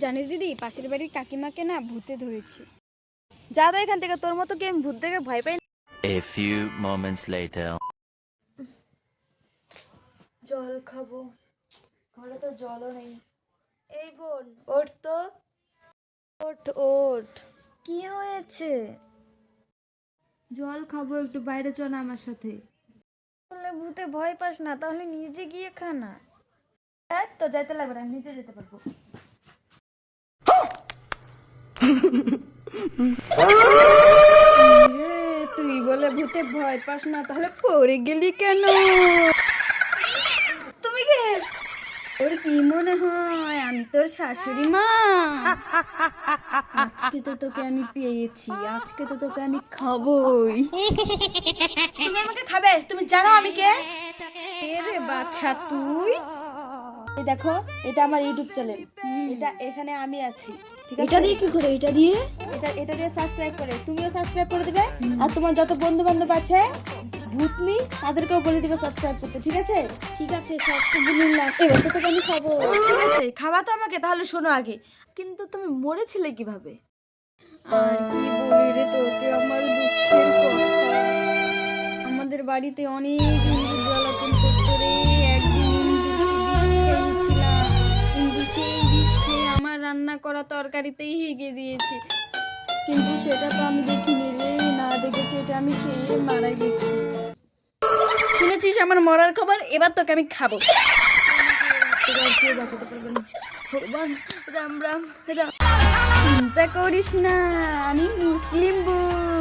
জানিস দিদি পাশের বাড়ির কাকিমাকে না ভূতে ধরেছি। যা তো এখান থেকে তোর মতো কি আমি ভূত দেখে ভয় পাই না। A few moments later. জল খাব। ঘরে তো জলও নেই। এই বোন ওঠ তো। ওঠ ওঠ। কি হয়েছে? জল খাব একটু বাইরে চল না আমার সাথে। বললে ভূতে ভয় পাস না তাহলে নিজে গিয়ে খা না। হ্যাঁ তো যাইতে লাগবে না আমি নিজে যেতে পারব। তুই বলে ভূতে ভয় পাস না, তাহলে পড়ে গেলি কেন? তুমি কে? তোর কি মনে হয়? আমি তোর শাশুড়ি মা। আজকে তো তোকে আমি পেয়েছি, আজকে তো তোকে আমি খাবই। তুমি আমাকে খাবে? তুমি জানো আমি কে? রে বাচ্চা তুই? এই দেখো এটা আমার ইউটিউব চ্যানেল এটা এখানে আমি আছি ঠিক আছে? এটা দিয়ে কি করে? এটা দিয়ে? এটা এটা দিয়ে সাবস্ক্রাইব করে। তুমিও সাবস্ক্রাইব করে দিবে আর তোমার যত বন্ধু বান্ধব আছে ভূতনি তাদেরকেও বলে দিবে সাবস্ক্রাইব করতে ঠিক আছে? ঠিক আছে এবার তো তোকে আমি খাব। ঠিক আছে খাওয়া তো আমাকে তাহলে শোনো আগে। কিন্তু তুমি মরেছিলে কীভাবে? আর কি বলি রে তোকে আমার দুঃখের কথা। আমাদের বাড়িতে অনেক জ্বালাতন করতো রে রান্না করা তরকারিতেই হেগে দিয়েছি। কিন্তু সেটা তো আমি দেখিনি রে না দেখেছি এটা আমি খেয়ে মারা গেছি। শুনেছিস আমার মরার খবর? এবার তোকে আমি খাব। রাম রাম রাম। চিন্তা করিস না আমি মুসলিম বউ।